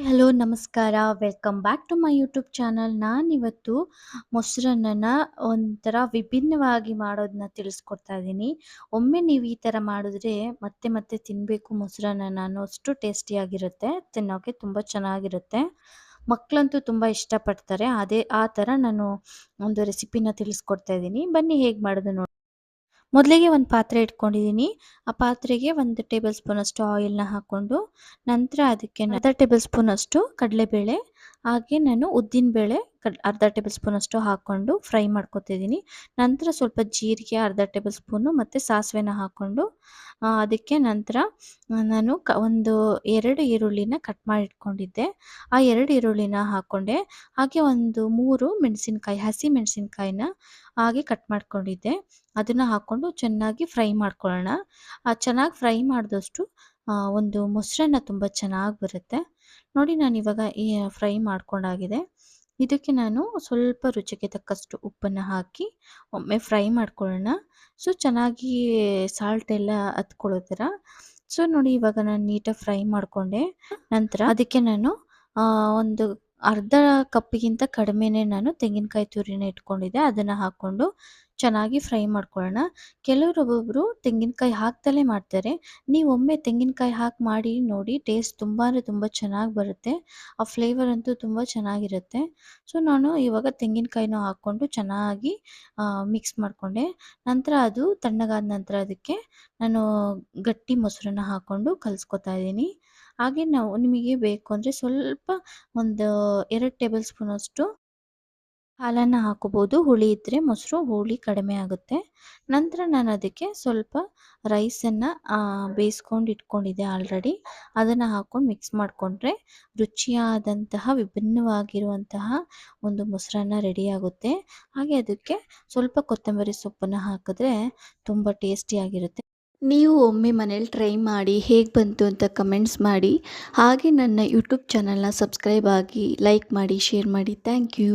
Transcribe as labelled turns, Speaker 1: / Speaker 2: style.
Speaker 1: Hi, hello, ನಮಸ್ಕಾರ. Welcome back to my YouTube channel ನಾನಿವತ್ತು ಮೊಸರನ್ನ ಒಂಥರ ವಿಭಿನ್ನವಾಗಿ ಮಾಡೋದನ್ನ ತಿಳಿಸ್ಕೊಡ್ತಾ ಇದ್ದೀನಿ. ಒಮ್ಮೆ ನೀವು ಈ ಥರ ಮಾಡಿದ್ರೆ ಮತ್ತೆ ಮತ್ತೆ ತಿನ್ನಬೇಕು ಮೊಸರನ್ನ ಅನ್ನೋಷ್ಟು ಟೇಸ್ಟಿಯಾಗಿರುತ್ತೆ ತಿನ್ನೋಕ್ಕೆ ತುಂಬ ಚೆನ್ನಾಗಿರುತ್ತೆ. ಮಕ್ಕಳಂತೂ ತುಂಬ ಇಷ್ಟಪಡ್ತಾರೆ. ಅದೇ ಆ ಥರ ನಾನು ಒಂದು ರೆಸಿಪಿನ ತಿಳಿಸ್ಕೊಡ್ತಾ ಇದ್ದೀನಿ. ಬನ್ನಿ ಹೇಗೆ ಮಾಡೋದು ನೋಡಿ ಮೊದಲಿಗೆ ಒಂದು ಪಾತ್ರೆ ಇಟ್ಕೊಂಡಿದ್ದೀನಿ ಆ ಪಾತ್ರೆಗೆ ಒಂದು ಟೇಬಲ್ ಸ್ಪೂನಷ್ಟು ಆಯಿಲ್ನ ಹಾಕ್ಕೊಂಡು ನಂತರ ಅದಕ್ಕೆ ಅರ್ಧ ಟೇಬಲ್ ಸ್ಪೂನಷ್ಟು ಕಡಲೆಬೇಳೆ ಹಾಗೆ ನಾನು ಉದ್ದಿನಬೇಳೆ ಬೇಳೆ ಅರ್ಧ ಟೇಬಲ್ ಸ್ಪೂನ್ ಅಷ್ಟು ಹಾಕ್ಕೊಂಡು ಫ್ರೈ ಮಾಡ್ಕೊತಿದ್ದೀನಿ. ನಂತರ ಸ್ವಲ್ಪ ಜೀರಿಗೆ ಅರ್ಧ ಟೇಬಲ್ ಸ್ಪೂನು ಮತ್ತು ಸಾಸಿವೆನ ಹಾಕ್ಕೊಂಡು ಅದಕ್ಕೆ ನಂತರ ನಾನು ಕ ಒಂದು ಎರಡು ಈರುಳ್ಳಿನ ಕಟ್ ಮಾಡಿ ಇಟ್ಕೊಂಡಿದ್ದೆ ಆ ಎರಡು ಈರುಳ್ಳಿನ ಹಾಕ್ಕೊಂಡೆ ಹಾಗೆ ಒಂದು ಮೂರು ಮೆಣಸಿನ್ಕಾಯಿ, ಹಸಿ ಮೆಣಸಿನ್ಕಾಯಿನ ಹಾಗೆ ಕಟ್ ಮಾಡ್ಕೊಂಡಿದ್ದೆ. ಅದನ್ನು ಹಾಕ್ಕೊಂಡು ಚೆನ್ನಾಗಿ ಫ್ರೈ ಮಾಡ್ಕೊಳ್ಳೋಣ. ಚೆನ್ನಾಗಿ ಫ್ರೈ ಮಾಡಿದಷ್ಟು ಒಂದು ಮೊಸರನ್ನ ತುಂಬ ಚೆನ್ನಾಗಿ ಬರುತ್ತೆ. ನೋಡಿ ನಾನು ಇವಾಗ ಈ ಫ್ರೈ ಮಾಡ್ಕೊಂಡಾಗಿದೆ. ಇದಕ್ಕೆ ನಾನು ಸ್ವಲ್ಪ ರುಚಿಗೆ ತಕ್ಕಷ್ಟು ಉಪ್ಪನ್ನು ಹಾಕಿ ಒಮ್ಮೆ ಫ್ರೈ ಮಾಡ್ಕೊಳ್ಳೋಣ. ಸೊ, ಚೆನ್ನಾಗಿ ಸಾಲ್ಟ್ ಎಲ್ಲ ಹತ್ಕೊಳ್ಳೋ ಥರ ಸೊ, ನೋಡಿ ಇವಾಗ ನಾನು ನೀಟಾಗಿ ಫ್ರೈ ಮಾಡಿಕೊಂಡೆ. ನಂತರ ಅದಕ್ಕೆ ನಾನು ಒಂದು ಅರ್ಧ ಕಪ್ಪಿಗಿಂತ ಕಡಿಮೆನೇ ನಾನು ತೆಂಗಿನಕಾಯಿ ತುರಿನ ಇಟ್ಕೊಂಡಿದ್ದೆ. ಅದನ್ನು ಹಾಕ್ಕೊಂಡು ಚೆನ್ನಾಗಿ ಫ್ರೈ ಮಾಡ್ಕೊಳ್ಳೋಣ. ಕೆಲವರು ಒಬ್ಬೊಬ್ಬರು ತೆಂಗಿನಕಾಯಿ ಹಾಕ್ತಲೇ ಮಾಡ್ತಾರೆ. ನೀವು ಒಮ್ಮೆ ತೆಂಗಿನಕಾಯಿ ಹಾಕಿ ಮಾಡಿ, ನೋಡಿ, ಟೇಸ್ಟ್ ತುಂಬ ಅಂದರೆ ತುಂಬ ಚೆನ್ನಾಗಿ ಬರುತ್ತೆ. ಆ ಫ್ಲೇವರ್ ಅಂತೂ ತುಂಬ ಚೆನ್ನಾಗಿರುತ್ತೆ. ಸೊ, ನಾನು ಇವಾಗ ತೆಂಗಿನಕಾಯಿನೂ ಹಾಕ್ಕೊಂಡು ಚೆನ್ನಾಗಿ ಮಿಕ್ಸ್ ಮಾಡಿಕೊಂಡೆ. ನಂತರ ಅದು ತಣ್ಣಗಾದ ನಂತರ ಅದಕ್ಕೆ ನಾನು ಗಟ್ಟಿ ಮೊಸರನ್ನ ಹಾಕ್ಕೊಂಡು ಕಲಿಸ್ಕೊತಾ ಇದ್ದೀನಿ. ಹಾಗೆ ನಾವು ನಿಮಗೆ ಬೇಕು ಅಂದರೆ ಸ್ವಲ್ಪ ಒಂದು ಎರಡು ಟೇಬಲ್ ಸ್ಪೂನಷ್ಟು ಹಾಲನ್ನು ಹಾಕೋಬೋದು ಹುಳಿ ಇದ್ದರೆ ಮೊಸರು, ಹುಳಿ ಕಡಿಮೆ ಆಗುತ್ತೆ. ನಂತರ ನಾನು ಅದಕ್ಕೆ ಸ್ವಲ್ಪ ರೈಸನ್ನು ಬೇಯಿಸ್ಕೊಂಡು ಇಟ್ಕೊಂಡಿದ್ದೆ ಆಲ್ರೆಡಿ ಅದನ್ನು ಹಾಕ್ಕೊಂಡು ಮಿಕ್ಸ್ ಮಾಡಿಕೊಂಡ್ರೆ ರುಚಿಯಾದಂತಹ, ವಿಭಿನ್ನವಾಗಿರುವಂತಹ ಒಂದು ಮೊಸರನ್ನ ರೆಡಿಯಾಗುತ್ತೆ ಹಾಗೆ ಅದಕ್ಕೆ ಸ್ವಲ್ಪ ಕೊತ್ತಂಬರಿ ಸೊಪ್ಪನ್ನು ಹಾಕಿದ್ರೆ ತುಂಬ ಟೇಸ್ಟಿಯಾಗಿರುತ್ತೆ ನೀವು ಒಮ್ಮೆ ಮನೇಲಿ ಟ್ರೈ ಮಾಡಿ ಹೇಗೆ ಬಂತು ಅಂತ ಕಮೆಂಟ್ಸ್ ಮಾಡಿ. ಹಾಗೆ ನನ್ನ ಯೂಟ್ಯೂಬ್ ಚಾನಲ್ನ ಸಬ್ಸ್ಕ್ರೈಬ್ ಆಗಿ ಲೈಕ್ ಮಾಡಿ ಶೇರ್ ಮಾಡಿ. Thank you